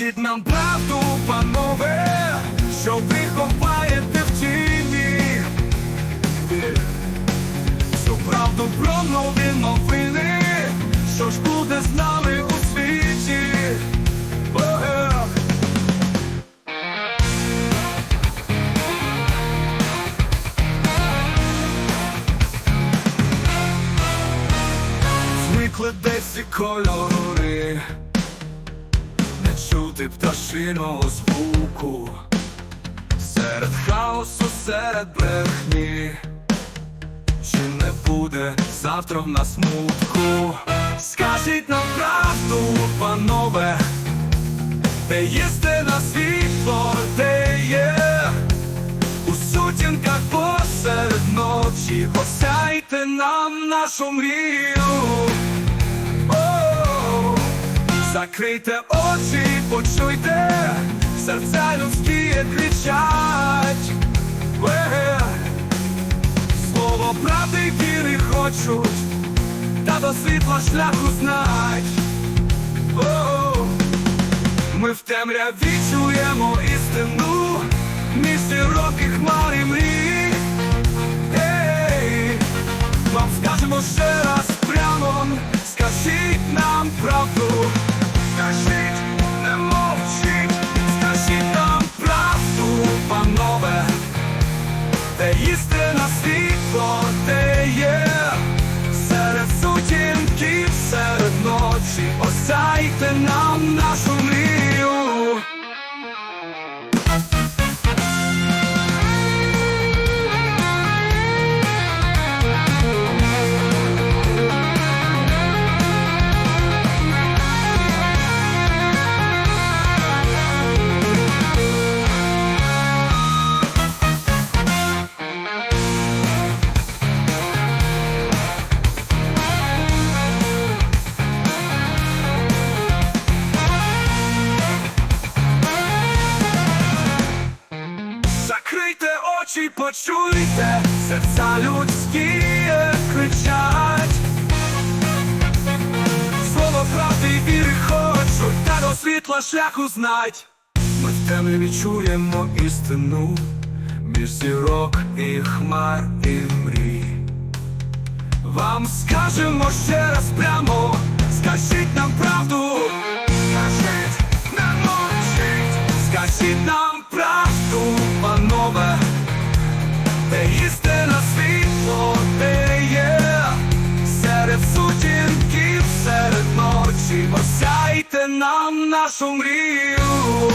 Скажіть нам правду, панове, що ви ховаєте в тіні. Всю правду про нові новини, що ж буде з нами у світі. Ех. Зникли десь і кольори, чути пташиного звуку, серед хаосу, серед брехні, чи не буде завтра в нас мутку? Скажіть нам правду, панове, де єсте на світло, де є? У сутінках посеред ночі, осяйте нам нашу мрію. Закрийте очі, почуйте, серця людські кричать. Слово правди віри хочуть, та до світла шляху знать. Ми в темряві чуємо істину, між широкі хмари мрій. Ночі, осяйте нам нашу очі, почуйте, серця людські кричать. Слово правди й віри хочуть, та до світла шляху знать. Ми в темряві чуємо істину, між зірок і хмар і мрій. Вам скажемо ще раз прямо, скажіть нам істина світло, де є, серед сутінків, серед ночі, осяйте нам нашу мрію.